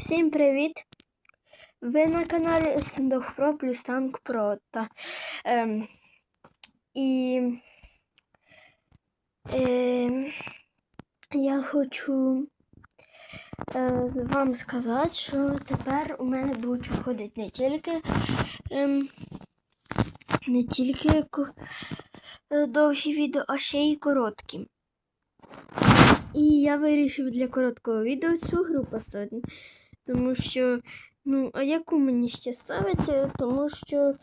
Всім привіт! Ви на каналі Standoff Pro плюс Tank Pro. Та, ем, і ем, я хочу е, вам сказати, що тепер у мене будуть виходити не тільки ем, не тільки е, довгі відео, а ще й короткі. І я вирішив для короткого відео цю гру поставити. Тому що, ну, а яку мені ще ставити? Тому що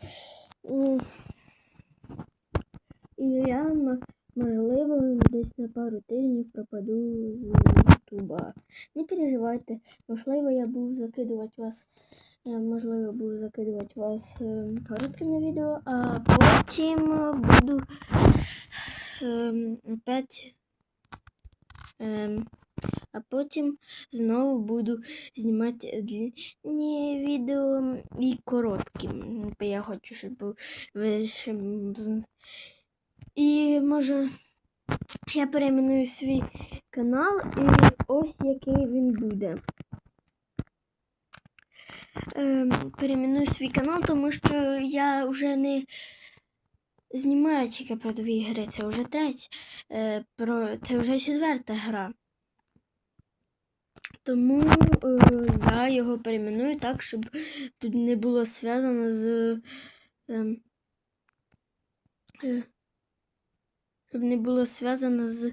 і я, можливо, десь на пару тижнів пропаду з Ютуба. Не переживайте, можливо, я буду закидувати вас. Я, можливо, буду закидувати вас е, короткими відео, а потім буду ем, опять Ем, а потім знову буду знімати длинні відео і короткі. Я хочу, щоб ви І може я перейменую свій канал і ось який він буде. Ем, перейменую свій канал, тому що я вже не знімаю тільки про дві гри. Це вже третя, е, про це вже четверта гра. Тому е, я його перейменую так, щоб тут не було зв'язано з. Е, е, щоб не було зв'язано з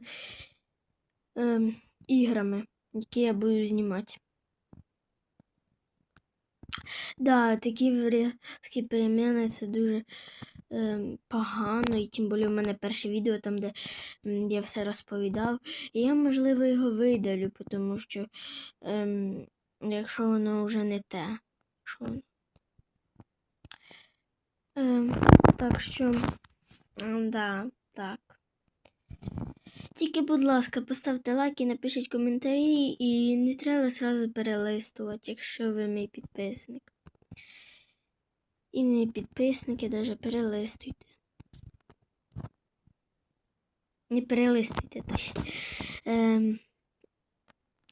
е, іграми, які я буду знімати. Да, такі різкі переміни це дуже ем, погано, і тим більше в мене перше відео там, де я все розповідав. І я, можливо, його видалю, тому що ем, якщо воно вже не те. Що... воно- Ем, так що, да, так. Тільки, будь ласка, поставте лайк і напишіть коментарі, і не треба сразу перелистувати, якщо ви мій підписник. І мої підписники навіть перелистуйте. Не перелистуйте точно. Ем,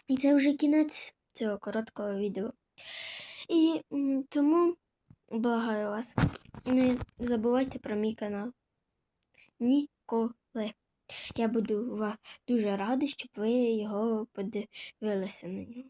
і це вже кінець цього короткого відео. І тому благаю вас, не забувайте про мій канал. Ніколи. Я буду дуже радий, щоб ви його подивилися на нього.